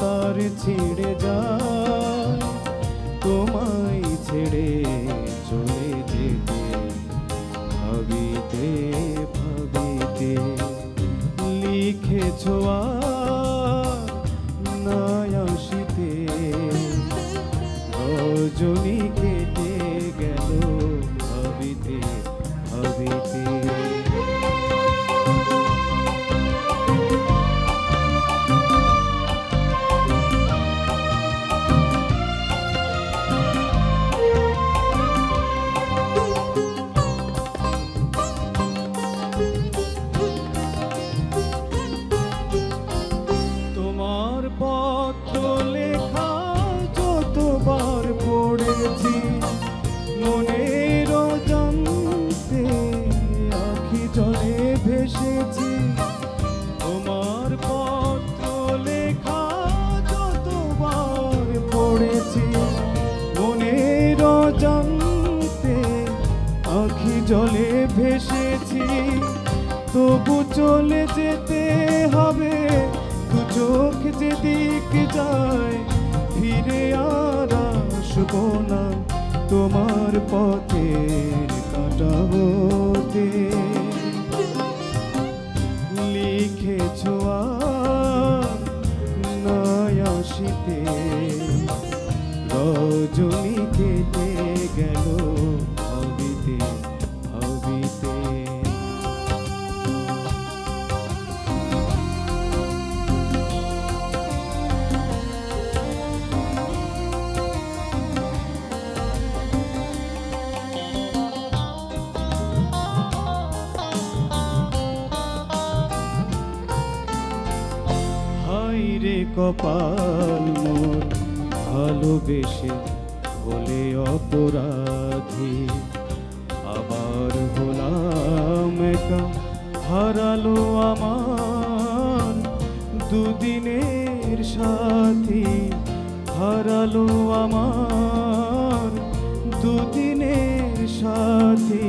তার ছেড়ে যায়। তোমায় ছেড়ে চলে যেতে ভাবিতে ভাবিতে লিখেছ আসিতে। রজনী ভেসেছি। তোমার পত্র লেখা যতবার পড়েছি, মনের জানতে আখি জলে ভেসেছি। তবু চলে যেতে হবে, দু চোখ যেদিক যায়, ফিরে আর আসব না। তোমার পথের কাটা রজনী কেটে গেল হাই রে কপাল ভালোবেসে বলে অপরাধী। আবার হলাম একা, হারালো আমার দুদিনের সাথী। হারালো আমার দুদিনের সাথী।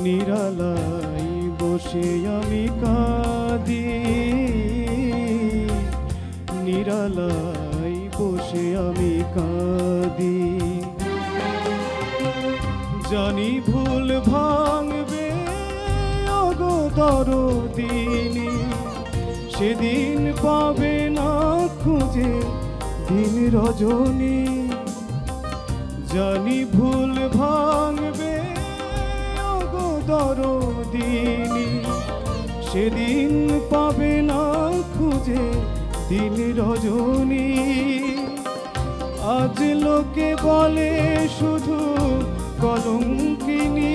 নিরালাই বসে আমি কাঁদি। নিরালাই বসে আমি কাঁদি। জানি ভুল ভাঙবে অগতর দিনে সেদিন পাবে না খুঁজে দিন রজনী। জানি ভুল ভাঙবে অগতর দিনে সেদিন খুঁজে দিন রজনী। আজ লোকে বলে শুধু কলঙ্কিনী।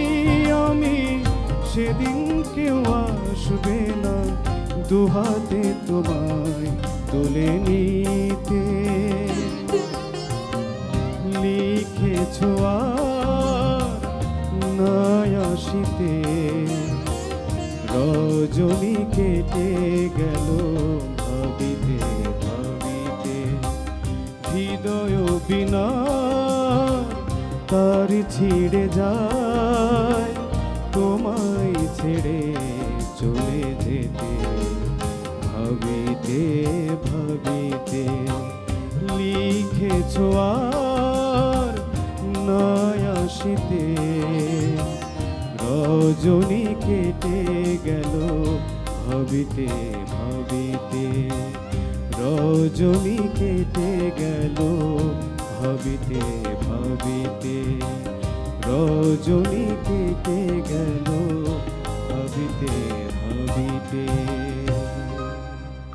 আমি সেদিন কেউ আসবে না। দুহাতে তোমায় তুলে নিতে। লিখেছ আসিতে। রজনী কেটে গেল। বিনা তার ছিঁড়ে যায়, তোমায় ছেড়ে চলে যেতে, ভাবিতে ভাবিতে লিখেছ আর নয় আসিতে। রজনী কেটে গেল ভাবিতে ভাবিতে। রজনী কেটে গেল ভাবিতে ভাবিতে। রজনী কেটে গেল ভাবিতে ভাবিতে।